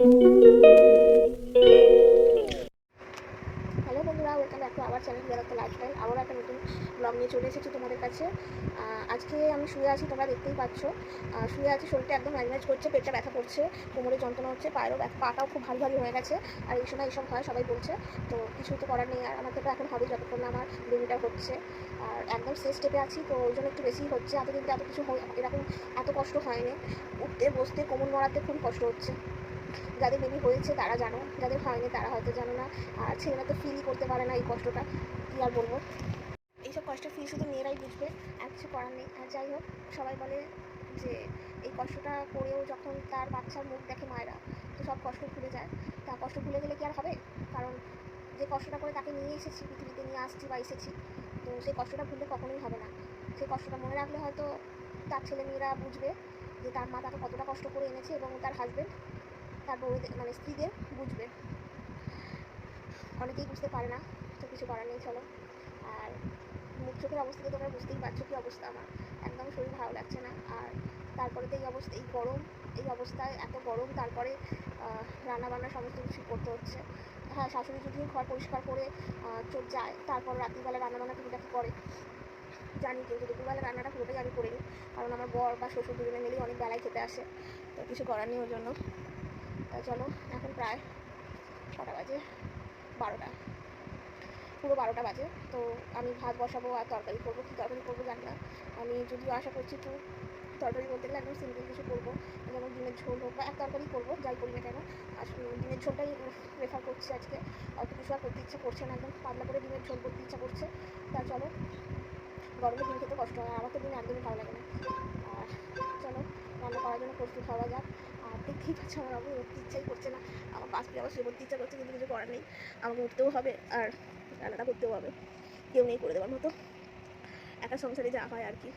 Hello বন্ধুরা welcome back to our channel বেরোতে lifestyle আবার একটা নতুন ব্লগ নিয়ে চলে এসেছি তোমাদের কাছে। আজকে আমি শুয়ে আছি, তোমরা দেখতেই পাচ্ছ। শুয়ে আছি, শরীরটা একদম ম্যাগনেজ করছে, পেটটা ব্যথা করছে, কোমরে যন্ত্রণা হচ্ছে, পায়েরও পাটাও খুব ভারী ভারী হয়ে গেছে, আর এই সময় এইসব হয়, সবাই বলছে। তো কিছু তো করার নেই, আর আমার তো এখন হবে যতক্ষণ আমার বেবিটা হচ্ছে। আর একদম শেষ স্টেপে আছি, তো ওই জন্য একটু বেশি হচ্ছে। এতদিন এত কিছু হয়- এরকম এত কষ্ট হয়নি। উঠতে, বসতে, কোমর নড়াতে খুবই কষ্ট হচ্ছে। যাদের বেবি হয়েছে তারা জানো, যাদের হয়নি তারা হয়তো জানো না। আর ছেলেরা তো ফিলই করতে পারে না এই কষ্টটা, কী আর বলব? এইসব কষ্টের ফিল শুধু মেয়েরাই বুঝবে, আর কিছু করার নেই। আর যাই হোক, সবাই বলে যে এই কষ্টটা করেও যখন তার বাচ্চার মুখ দেখে মায়েরা, তো সব কষ্ট ভুলে যায়। তা কষ্ট ভুলে গেলে কি আর হবে? কারণ যে কষ্টটা করে তাকে নিয়ে এসেছি, পৃথিবীতে নিয়ে আসছি বা এসেছি, তো সেই কষ্টটা ভুললে কখনোই হবে না। সেই কষ্টটা মনে রাখলে হয়তো তার ছেলে মেয়েরা বুঝবে যে তার মা তাকে কতটা কষ্ট করে এনেছে এবং তার হাজবেন্ড তার বউদের মানে স্ত্রীদের বুঝবে। অনেকেই বুঝতে পারে না, তো কিছু করার নেই, চলো। আর মুখ চোখের অবস্থা তো তোমরা বুঝতেই পারছ কী অবস্থা আমার। একদম শরীর ভালো লাগছে না। আর তারপরে তো এই অবস্থা, এই গরম, এই অবস্থায় এত গরম, তারপরে রান্না বান্না সমস্ত কিছু করতে হচ্ছে। হ্যাঁ শাশুড়ি যদিও ঘর পরিষ্কার করে চোখ যায়, তারপর রাত্রিবেলা রান্নাবান্না টুকিটাকি করে। জানি কিন্তু দুপুরবেলা রান্নাটা পুরোটাই আমি করে নিই কারণ আমার বর বা শ্বশুর দুজনে মিলেই অনেক বেলায় খেতে আসে। তো কিছু করার নেই ওর জন্য। তা চলো, এখন প্রায় কটা বাজে? বারোটা। পুরো বারোটা বাজে, তো আমি ভাত বসাবো আর তরকারি করব। কী তরকারি করব জানি না। আমি যদিও আশা করছি একটু তরকারি করতে গেলে একদম সিম্পল কিছু করব। যেমন ডিমের ঝোল হোক বা এক তরকারি করব, যাই করি না কেন। আর ডিমের ঝোলটাই প্রেফার করছি আজকে। অত কিছু আর করতে ইচ্ছা করছে না একদম। পাতলা করে ডিমের ঝোল করতে ইচ্ছা করছে। তা চলো, গরমে ডিম খেতে কষ্ট হয়। আমার তো ডিম একদমই ভালো লাগে না। আর চলো, রান্না করার জন্য প্রস্তুত হওয়া যাক। দেখতেই পাচ্ছ আমার আবার উঠতে ইচ্ছাই করছে না। আমার পাশ দিয়ে আবার শুয়ে পড়তে ইচ্ছা করছে, কিন্তু কিছু করার নেই। আমাকে উঠতেও হবে আর রান্নাটা করতেও হবে। কেউ নেই করে দেওয়ার মতো। একা সংসারে যা হয় আর কি।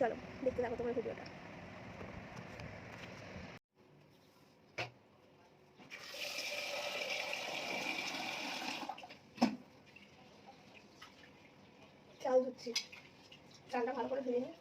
চলো, দেখতে থাকো তোমার ভিডিওটা চাল ধুচ্ছি চালটা ভালো করে ধুয়ে নিই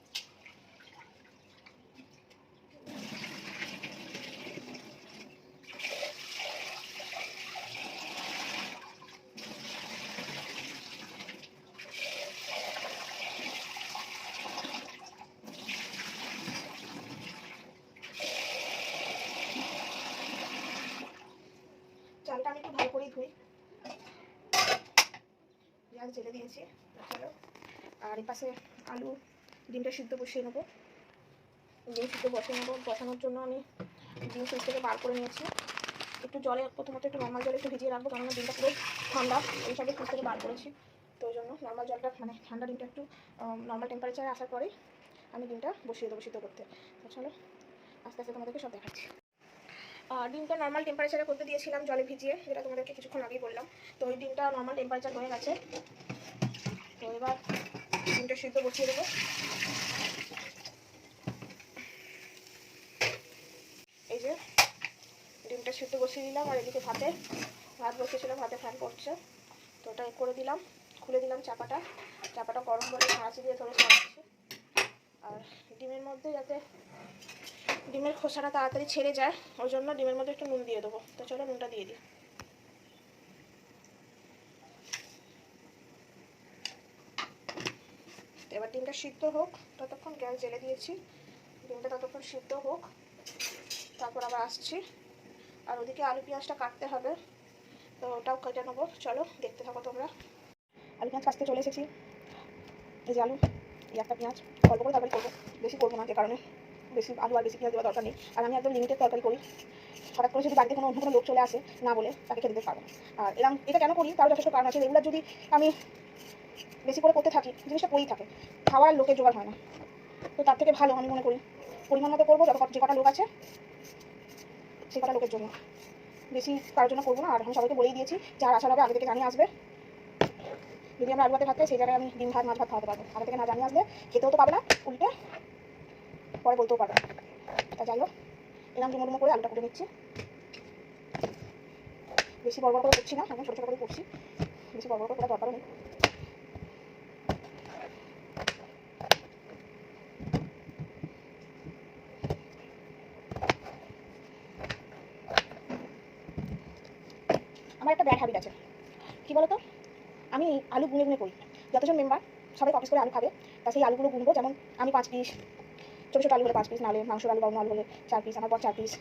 চালটা আমি একটু ভালো করেই ধুই পেঁয়াজ জেলে দিয়েছি চলো আর এই পাশে আলু, ডিমটা সিদ্ধ বসিয়ে নেব। ডিম সিদ্ধ বসিয়ে নেব, বসানোর জন্য আমি ডিম ফ্রিজ থেকে বার করে নিয়েছি। একটু জলে, প্রথমত একটু নর্মাল জলে একটু ভিজিয়ে রাখব কারণ ডিমটা পুরো ঠান্ডা এই সবে ফ্রিজ থেকে বার করেছি। তো ওই জন্য নর্মাল জলটা মানে ঠান্ডা ডিমটা একটু নর্মাল টেম্পারেচারে আসার পরেই আমি ডিমটা বসিয়ে দেবো সিদ্ধ করতে। তো চলো, আস্তে আস্তে তোমাদেরকে সব দেখাচ্ছি। ডিমটা নর্মাল টেম্পারেচারে করতে দিয়েছিলাম, জলে ভিজিয়ে, যেটা তোমাদেরকে কিছুক্ষণ আগেই বললাম। তো ওই ডিমটা নর্মাল টেম্পারেচার হয়ে গেছে। তো এবার ডিমটা সিদ্ধ বসিয়ে দেবো। এই যে, ডিমটা সিদ্ধ বসিয়ে দিলাম, আর এদিকে ভাতে, ভাত বসিয়েছিলাম ভাতে ফ্যান করছে। তো ওটা করে দিলাম, খুলে দিলাম চাপাটা। চাপাটা গরম করে ছাঁচি দিয়ে ধরে আর ডিমের মধ্যে যাতে ডিমের খোসাটা তাড়াতাড়ি ছেড়ে যায়, ওই জন্য ডিমের মধ্যে একটু নুন দিয়ে দেবো। তো চলো নুনটা দিয়ে দিই। এবার ডিমটা সিদ্ধ হোক, ততক্ষণ গ্যাস জেলে দিয়েছি। ডিমটা ততক্ষণ সিদ্ধ হোক, তারপর আবার আসছি। আর ওদিকে আলু পেঁয়াজটা কাটতে হবে, তো ওটাও কেটে নেব। চলো, দেখতে থাকো তোমরা। আলু পেঁয়াজ কাটতে চলে এসেছি। এই যে আলু একটা পেঁয়াজ, অল্প করে তরকারি করব, বেশি করব না, যে কারণে। বেশি আলু আর বেশি পেঁয়াজ দেওয়া দরকার নেই। আর আমি একদম লিমিটেড তরকারি করি। হঠাৎ করে যদি বাড়িতে কোনো অন্য কোনো লোক চলে আসে, না বলে তাকে খেতে দিতে পারব না। আর এরকম এটা কেন করি? তার যথেষ্ট কারণ আছে। রেগুলার যদি আমি বেশি করে করতে থাকি, জিনিসটা পড়েই থাকে। খাওয়ার লোকের জোগাড় হয় না। তো তার থেকে ভালো আমি মনে করি, পরিমাণ মতো করব, যত যে কটা লোক আছে, সে কটা লোকের জন্য। বেশি কারোর জন্য করব না। আর আমি সবাইকে বলেই দিয়েছি, যার আসার হবে আগে থেকে জানিয়ে আসবে। যদি আমরা আলু ভাতে খাই, সেই জায়গায় আমি ডিম ভাত, মাছ ভাত খাওয়াতে পারব। আগে থেকে না জানিয়ে আসলে খেতেও তো পাবে না, উল্টে পরে বলতেও পারবে। তা যাই হোক এরকম ডুমো ডুমো করে আলুটা কুটে নিচ্ছি। বেশি বড় বড় করে করছি না এখন ছোটো ছোটো করে করছি। বেশি বড় বড় করে দরকারও নেই। আমার একটা আছে। কী বলো তো আমি আলু গুনে গুনে করি। যতজন মেম্বার সবাই কপিস করে আলু খাবে, তা সেই আলুগুলো গুনবো, যেমন আমি পাঁচ পিস ছোটো ছোটো আলু হলে পাঁচ পিস নাহলে মাংসের আলু বা অন্য আলু হলে চার পিস আমার বর চার পিস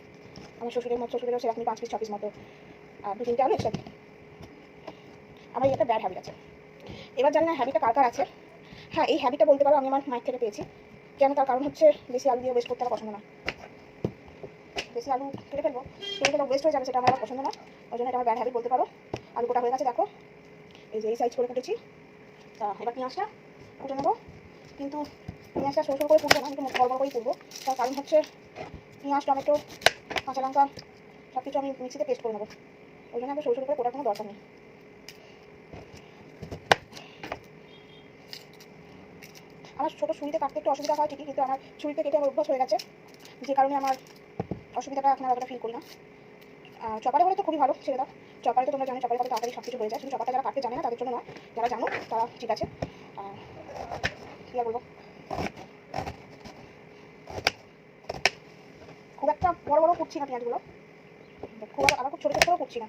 আমার শ্বশুরের মতো শ্বশুরেরও সেরকমই পাঁচ পিস ছ পিস মতো। আর দু তিনটে আলু একসাথে আমার একটা ব্যাড হ্যাবিট আছে। এবার জানি না হ্যাবিটটা কার কার আছে। হ্যাঁ এই হ্যাবিটটা বলতে পারো, আমি আমার মায়ের থেকে পেয়েছি। কেন? তার কারণ হচ্ছে বেশি আলু দিয়ে ওয়েস্ট করতে পছন্দ না। বেশি আলু কেটে ফেলব কেটে ফেলব ওয়েস্ট হয়ে যাবে, সেটা আমার পছন্দ না। ওই জন্য এটা আমার ব্যাড হ্যাবিট বলতে পারো। আলু গোটা হয়ে গেছে, দেখো। এই যে এই সাইজ করে কেটেছি। তা, এবার পেঁয়াজটা কুটে নেব। কিন্তু পেঁয়াজটা সরু করে কুটবো না একটু বড় বড় করেই কুটবো তার কারণ হচ্ছে পেঁয়াজ, টমেটো, কাঁচা লঙ্কা সব কিছু আমি মিক্সিতে পেস্ট করে নেব। ওই জন্য আমি সরু করে কোটার কোনো দরকার নেই। আমার ছোটো ছুরিতে কাটতে একটু অসুবিধা হয় ঠিকই, কিন্তু আমার ছুরিতে কেটে আমার অভ্যাস হয়ে গেছে। যে কারণে আমার অসুবিধাটা এখন আর অতটা ফিল করি না। আর চপারে হলে তো খুবই ভালো, ছেড়ে দাও। চপারে তো তোমরা জানো চপারে কত তাড়াতাড়ি সব কিছু হয়ে যায়। শুধু চপারটা যারা কাটতে জানে না, তাদের জন্য নয়, যারা জানো, তারা ঠিক আছে। কী বলব? একটা বড় বড় করছি না পেঁয়াজগুলো। খুব আবার খুব ছোটো ছোটো করছি না।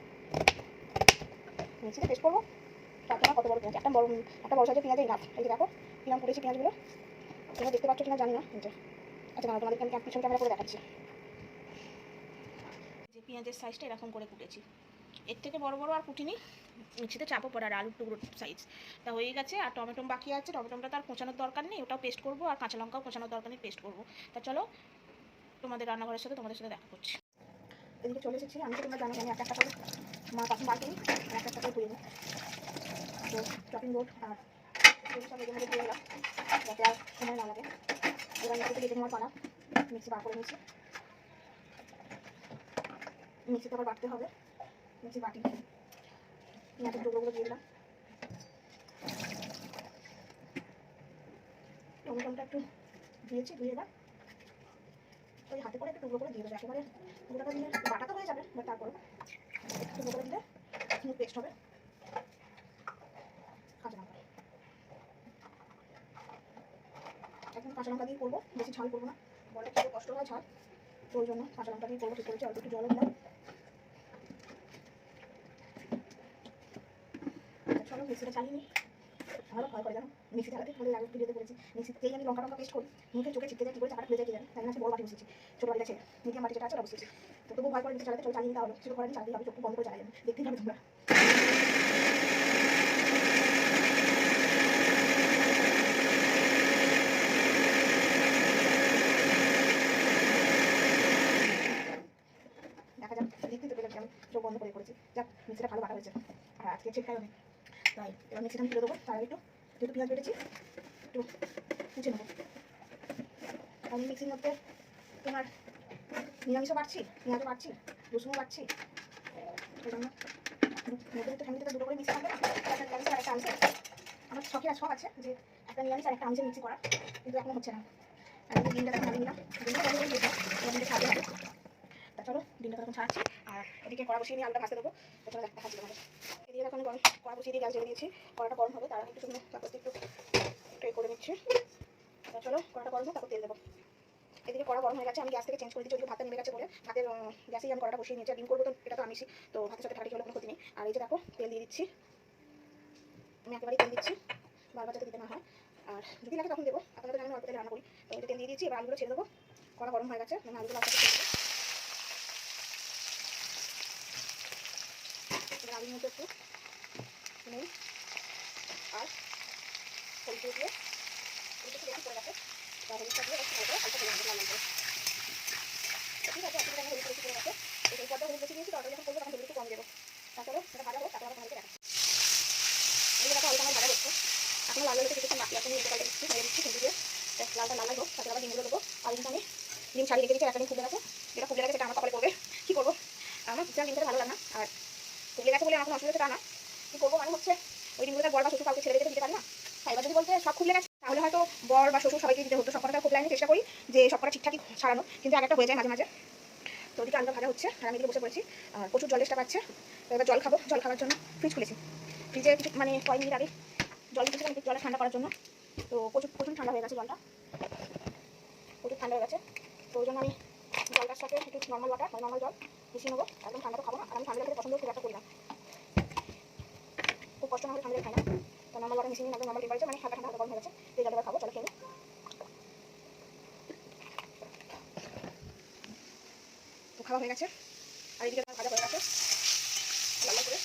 মিক্সিতে পেস্ট করব। তারপর কত বড় পেঁয়াজ? একটা বড় একটা বড় সাইজের পেঁয়াজই নাফ এই যে দেখো, কিরম করেছি পেঁয়াজগুলো। তোমরা দেখতে পাচ্ছ কিনা জানি না, এই যে। আচ্ছা না তোমাদেরকে আমি পিছন ক্যামেরা করে দেখাচ্ছি। যে পেঁয়াজের সাইজটা এরকম করে কুটেছি এর থেকে বড় বড় আর কুটিনি মিক্সিতে চাপও পড়ে আর আলুর টুকরো সাইজ তা হয়ে গেছে, আর টমেটো বাকি আছে। টমেটোটা তার কোচানোর দরকার নেই, ওটাও পেস্ট করব। আর কাঁচা লঙ্কাও কোচানোর দরকার নেই পেস্ট করব। তা চলো তোমাদের রান্নাঘরের সাথে তোমাদের সাথে দেখা করছি। এদিকে চলে এসেছি, আমি তো তোমরা জানো আমি একটা একটা করে মা পাশে বার করি একটা একটা করে ধুয়ে নিই। তো চপিং বোর্ড আর সব এগুলো মধ্যে দিয়ে দিলাম যাতে আর সময় না লাগে। এবার মিক্সিতে কেটে নেওয়ার পালা, মিক্সি বার করে নিয়েছি। মিক্সিতে আবার বাটতে হবে, মিক্সি বাটি পেঁয়াজের টুকরোগুলো দিয়ে দিলাম। টমেটোটা একটু দিয়েছি দিয়ে এবার ওই হাতে করে একটু টুকরো করে দিয়ে দেবো একেবারে। টুকরোটা দিলে বাটা তো হয়ে যাবে বাট তারপরে টুকরো করে দিলে স্মুথ পেস্ট হবে। কাঁচা লঙ্কা। এখন কাঁচা লঙ্কা দিয়ে করব, বেশি ঝাল করব না। বলে খেতে কষ্ট হয় ঝাল, তো ওই জন্য কাঁচা লঙ্কা দিয়ে করব, ঠিক করেছি, অল্প একটু জলও দিলাম। চলো মিক্সিটা চালিয়ে নিই। আমারও ভয় করে জানো? মিক্সি চালাতে ভালো লাগে ভিডিওতে করেছি মিক্সিতেই আমি লঙ্কা লঙ্কা পেস্ট করি। মুখে চোখে চিপতে যায়, কী করে চাকাটা খুলে যায় কি জানি? তাই আজকে বড় বাটি বসেছি ছোটো বাটিটা ছেড়ে। মিডিয়াম বাটি যেটা আছে ওটা বসেছি তো তবু ভয় করে মিক্সি চালাতে, চলো চালিয়ে নিতে হবে। কিছু করেনি চালিয়ে হবে। চোখ বন্ধ করে চালাই যাবে দেখতেই হবে তোমরা। দেখা যাক। দেখতেই তো পেলাম আমি চোখ বন্ধ করে করেছি যাক মিক্সিটা ভালো বাটা হয়েছে। আর আজকে ছেটকায় অনেক তাই, এবার মিক্সিটা আমি তুলে দেবো। তার একটু, যেহেতু পেঁয়াজ বেটেছি, একটু মুছে নেব। আমি মিক্সির মধ্যে তোমার নিরামিষও বাড়ছি পেঁয়াজও বাড়ছি রসুনও বাড়ছি ওই জন্য মধ্যে তো ফ্যামিলিতে দুটো করে মিক্সি থাকবে একটা নিরামিষ আর একটা আমিষের। আমার শখের শখ আছে যে একটা নিরামিষ আর একটা আমিষের মিক্সি করা কিন্তু এখন হচ্ছে না। আমি তখন আমি তা চলো ডিমটা তখন ছাড়াচ্ছি আর এদিকে কড়া বসিয়ে নিয়ে আলুটা ভাজতে দেবো। চলো দেখা খাচ্ছি তোমাদের। এদিকে এখন গরম কড়া বসিয়ে দিয়ে গ্যাস জ্বেলে দিয়েছি। কড়াটা গরম হবে, তার একটু শুকনো তারপর একটু এ করে নিচ্ছি। চলো, কড়াটা গরম হোক, তারপর তেল দেবো। এদিকে কড়া গরম হয়ে গেছে, আমি গ্যাস থেকে চেঞ্জ করে দিচ্ছি ওদিকে ভাতটা নেমে গেছে বলে। ভাতের গ্যাসেই আমি কড়াটা বসিয়ে নিয়েছি। ডিম করব তো, এটা তো আমিষই, তো ভাতের সাথে ঠাটি হলে কোনো ক্ষতি নেই। আর এই যে দেখো, তেল দিয়ে দিচ্ছি। আমি একেবারেই তেল দিচ্ছি, বারবার যাতে দিতে না হয়। আর যদি লাগে তখন দেবো আপনারা তো জানেন অল্প তেলে রান্না করি। তো তেল দিয়ে দিয়েছি, এবার আলুগুলো ছেড়ে দেবো। কড়া গরম হয়ে গেছে মানে আলুগুলো আস্তে আস্তে ছেড়ে দেবো। এবার আলুর মধ্যে একটু নুন আর হলুদ দিয়ে একটু বেশি করে গেছে তা হলুদটা দিয়ে একটু ভালো করে হালকা করে ঠিক আছে, অসুবিধা হলুদ করে তো এই হলুদ বেশি দিয়েছি যখন করব, তখন হলুদ একটু কম দেবো। তারপরে সেটা ভাজা হোক তারপরে তোমাদেরকে দেখাচ্ছি। এই দেখো আলুটা আমার হচ্ছে। এখন লাল লাল কিছুক্ষণ বাকি আছে উল্টো পাল্টে দিচ্ছি দিচ্ছি দিয়ে লালটা লাল হোক, তারপরে আবার ডিমগুলো দেবো। কিন্তু আমি ডিম ছাড়িয়ে রেখে দিচ্ছি একটা ডিম খুলে গেছে যেটা খুলে গেছে সেটা আমার কপালে পড়বে। কী করব? আমার ডিমটা ভালো লাগে না আর গেছে বলে আমার কোনো অসুবিধা হচ্ছে তা না কী করব মানে হচ্ছে ওই ডিমগুলো বর বা শ্বশুর কাউকে ছেড়ে দিতে দিতে পারি না? এবার যদি বলতে সব খুলে গেছে, তাহলে হয়তো বর বা শ্বশুর সবাইকে দিতে হতো। সব কটা খুব লাইনে চেষ্টা করি যে সব কটা ঠিকঠাকই ছাড়ানো কিন্তু এক একটা হয়ে যায় মাঝে মাঝে। তো ওদিকে আলুটা ভাজা হচ্ছে, আর আমি বসে পড়েছি। প্রচুর জল চেষ্টা পাচ্ছে। তো এবার জল খাব। জল খাওয়ার জন্য ফ্রিজ খুলেছি। ফ্রিজে কিছু মানে কয়েক মিনিট আগে জল দিতেছিলাম একটু জলটা ঠান্ডা করার জন্য। তো প্রচুর প্রচুর ঠান্ডা হয়ে গেছে জলটা। প্রচুর ঠান্ডা হয়ে গেছে। তো ওই জন্য আমি জলটার সাথে একটু নর্মাল ওয়াটার নর্মাল জল মিশিয়ে নেব, একদম ঠান্ডা তো খাব না, আর আমি ঠান্ডা খেতে পছন্দ খুব একটা করি না। খুব কষ্ট না হলে ঠান্ডা খাই না। তো নর্মাল ওয়াটার মিশিয়ে একদম নর্মাল টেম্পারেচার মানে হালকা ঠান্ডা গরম হয়ে গেছে খাব, চলো খেয়ে খাওয়া হয়ে গেছে। আর এদিকে ভাজা হয়ে গেছে। করে।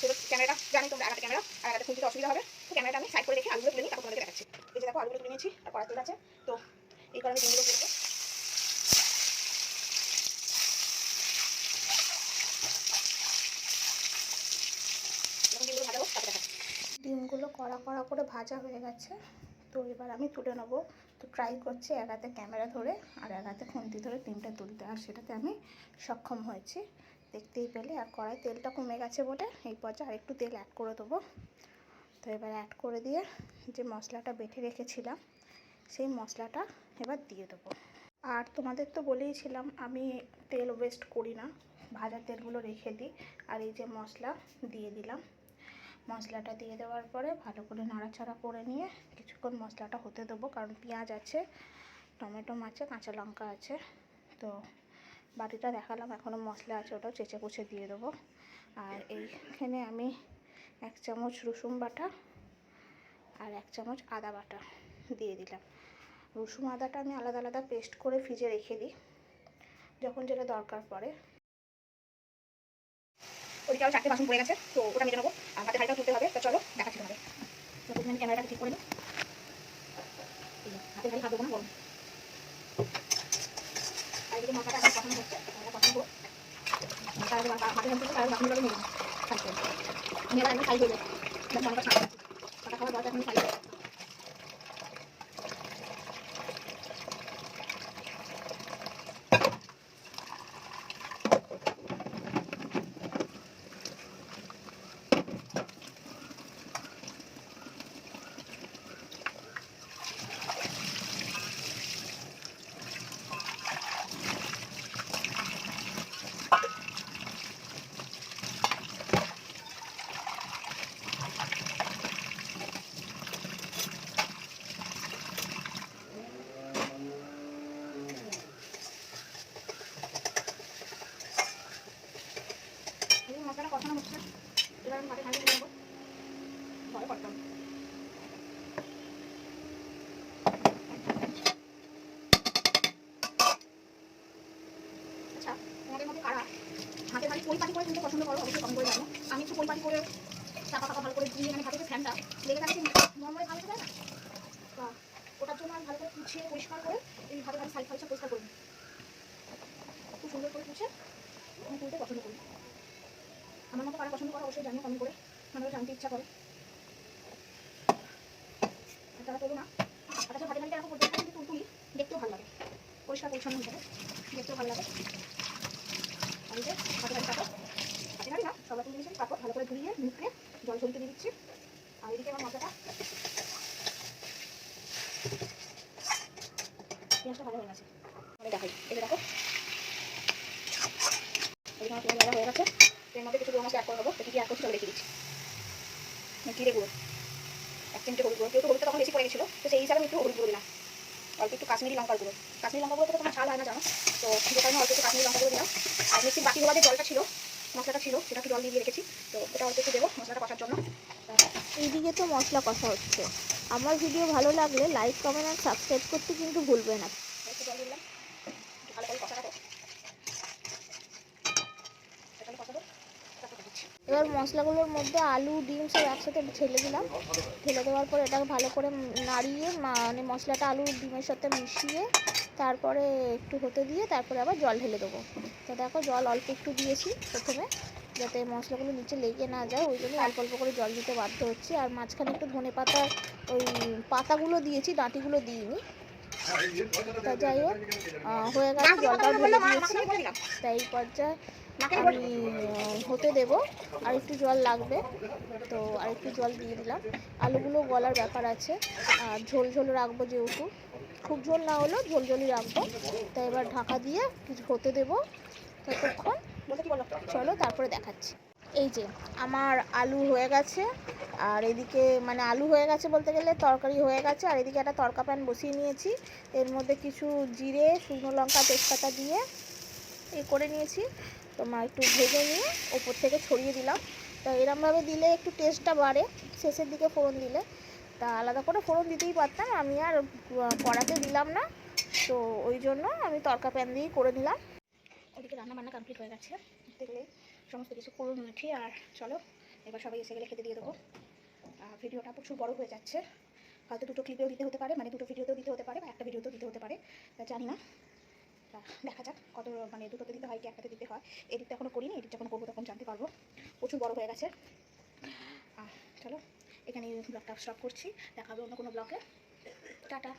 তো ক্যামেরাটা জানি তোমরা আগাতে ক্যামেরা, আর আগাতে খুলতে অসুবিধা হবে। তো ক্যামেরাটা আমি সাইড করে রেখে আলুগুলো তুলে নিই, তারপর তোমাদেরকে দেখাচ্ছি। এই যে দেখো, আলুগুলো তুলে নিয়েছি, আর কড়া আছে। তো এই কারণে তুলে দেবো। যখন ডিমগুলো ভাজাবো তারপরে দেখাচ্ছি ডিমগুলো কড়া কড়া করে ভাজা হয়ে গেছে। তো এবার আমি তুলে নেব। তো ট্রাই করছি এক হাতে ক্যামেরা ধরে আর এক হাতে খুন্তি ধরে ডিমটা তুলতে। আর সেটাতে আমি সক্ষম হয়েছি। দেখতেই পেলে। আর কড়াই তেলটা কমে গেছে বলে এই পর্যায়ে আর একটু তেল অ্যাড করে দেবো। তো এবার অ্যাড করে দিয়ে যে মশলাটা বেটে রেখেছিলাম, সেই মশলাটা এবার দিয়ে দেবো। আর তোমাদের তো বলেইছিলাম, আমি তেল ওয়েস্ট করি না। ভাজা তেলগুলো রেখে দিই। আর এই যে মশলা দিয়ে দিলাম মশলাটা দিয়ে দেওয়ার পরে ভালো করে নাড়াচাড়া করে নিয়ে কিছুক্ষণ মশলাটা হতে দেবো, কারণ পেঁয়াজ আছে, টমেটো আছে, কাঁচা লঙ্কা আছে। তো বাটিটা দেখালাম এখনও মশলা আছে ওটাও চেঁচে কুচে দিয়ে দেবো। আর এইখানে আমি এক চামচ রসুন বাটা আর এক চামচ আদা বাটা দিয়ে দিলাম। রসুন আদাটা আমি আলাদা আলাদা পেস্ট করে ফ্রিজে রেখে দিই, যখন যেটা দরকার পড়ে। ওদিকে আরও চারটে বাসন পড়ে গেছে, তো ওটা মেজে নেব। আর হাতে হাঁড়িটাও তুলতে হবে, তো চলো, দেখাচ্ছি তোমাদের। তো প্রথমে আমি ক্যামেরাটা ঠিক করে নিই। হাতে হাঁড়ি হাত দেবো না গরম আর এদিকে মশলাটা এখন কষানো হচ্ছে বা- হাতে হাতে বাসনগুলো মেজে নেব। এবার একদম খাই হয়ে যাব। একদম অনেকটা ছাড়া ছাড়া খাওয়ার দরকার এখন খাই এই মশলাটা কষানো হচ্ছে এবার আমি হাতে হাঁড়ি দিয়ে নেব ভয় করতাম আচ্ছা তোমাদের মধ্যে কারা হাতে হাঁড়ি পরিপাটি করে তুলতে পছন্দ করো অবশ্যই কম করে জানো আমি একটু পরিপাটি করে চাপা পাকা ভালো করে ধুয়ে মানে হাতে যে ফ্যানটা লেগে থাকছে নর্মালি ভালো না ওটার জন্য আমি ভালো করে কুচিয়ে পরিষ্কার করে এই ভালো ভালো সাইড পরিষ্কার করে খুব সুন্দর করে কুচিয়ে আমি তুলতে পছন্দ করি। আমার মতো কারা পছন্দ করো অবশ্যই জানিও কমেন্ট করে। আমারও জানতে ইচ্ছা করে। তারা করব না। আর তাছাড়া হাতে হাতে এরকম কিন্তু দেখতেও ভালো লাগে। পরিষ্কার পরিচ্ছন্ন হিসেবে দেখতেও ভালো লাগে আর এই যে হাতে হাতে কাপড় হাতে হাতে না সবাই তুলে দিয়েছি কাপড় ভালো করে ধুয়ে মুখে জল ঝরিতে দিয়ে দিচ্ছি আর এদিকে আমার মশলাটা ভালো হয়ে গেছে। দেখো। এদিকে আমার পেঁয়াজ হয়ে গেছে। এর মধ্যে কিছু গরম মশলা অ্যাড গুঁড়ো। এক চিমটে হলুদ গুঁড়ো। যেহেতু বেশি পড়ে সেই হিসাবে আমি একটু হলুদ গুঁড়ো দিলাম। একটু কাশ্মীরি লঙ্কার গুঁড়ো। কাশ্মীরি লঙ্কা গুঁড়ো তোমার ঝাল হয় তো যে কারণে অল্প একটু কাশ্মীরি লঙ্কা গুঁড়ো আর মিক্সির বাকি গোলা যে জলটা ছিল, মশলাটা ছিল, সেটা একটু জল দিয়ে রেখেছি। তো এটা অল্প একটু দেবো মশলাটা কষার জন্য। এইদিকে তো মশলা কষা হচ্ছে। আমার ভিডিও ভালো লাগলে লাইক কমেন্ট আর সাবস্ক্রাইব করতে কিন্তু ভুলবে না। এবার মশলাগুলোর মধ্যে আলু, ডিম সব একসাথে ঢেলে দিলাম। ঢেলে দেওয়ার পর এটাকে ভালো করে নাড়িয়ে মানে মশলাটা আলু, ডিমের সাথে মিশিয়ে, তারপরে একটু হতে দিয়ে তারপরে আবার জল ঢেলে দেবো। তো দেখো জল অল্প একটু দিয়েছি প্রথমে। যাতে মশলাগুলো নিচে লেগে না যায় ওই জন্য অল্প অল্প করে জল দিতে বাধ্য হচ্ছি। আর মাঝখানে একটু ধনে পাতার ওই পাতাগুলো দিয়েছি ডাঁটিগুলো দিইনি। তা যাই হোক হয়ে গেছে জলটাও ঢেলে দিয়েছি। তাই এই পর্যায়ে আমি হতে দেব। আর একটু জল লাগবে তো আর একটু জল দিয়ে দিলাম। আলুগুলো গলার ব্যাপার আছে আর ঝোল ঝোল রাখব যেহেতু। খুব ঝোল না হলেও ঝোল ঝোলই রাখব। তাই এবার ঢাকা দিয়ে কিছু হতে দেবো ততক্ষণ। চলো, তারপরে দেখাচ্ছি। এই যে, আমার আলু হয়ে গেছে, আর এদিকে মানে আলু হয়ে গেছে বলতে গেলে তরকারি হয়ে গেছে, আর এদিকে একটা তরকা প্যান বসিয়ে নিয়েছি। এর মধ্যে কিছু জিরে, শুকনো লঙ্কা, তেজপাতা দিয়ে এ করে নিয়েছি। তোমার একটু ভেজে নিয়ে ওপর থেকে ছড়িয়ে দিলাম। তো এরমভাবে দিলে একটু টেস্টটা বাড়ে, শেষের দিকে ফোড়ন দিলে। তা আলাদা করে ফোড়ন দিতেই পারতাম, আমি আর কড়াতে দিলাম না। তো ওই জন্য আমি তরকা প্যান দিয়েই করে নিলাম। ওদিকে রান্না বান্না কমপ্লিট হয়ে গেছে। দেখলে সমস্ত কিছু করে নিয়েছি আর চলো, এবার সবাই এসে গেলে খেতে দিয়ে দেবো। ভিডিওটা প্রচুর বড় হয়ে যাচ্ছে। হয়তো দুটো ক্লিপেও দিতে হতে পারে মানে দুটো ভিডিওতেও দিতে হতে পারে বা একটা ভিডিওতেও দিতে হতে পারে জানি না। দেখা যাক কত মানে দুটোতে দিতে হয় কি একটাতে দিতে হয়। এডিটটা এখনও করিনি, এডিট যখন করব তখন জানতে পারব। প্রচুর বড় হয়ে গেছে। চলো এখানে ব্লগটা স্টপ করছি। দেখা হবে অন্য কোনো ব্লগে টাটা।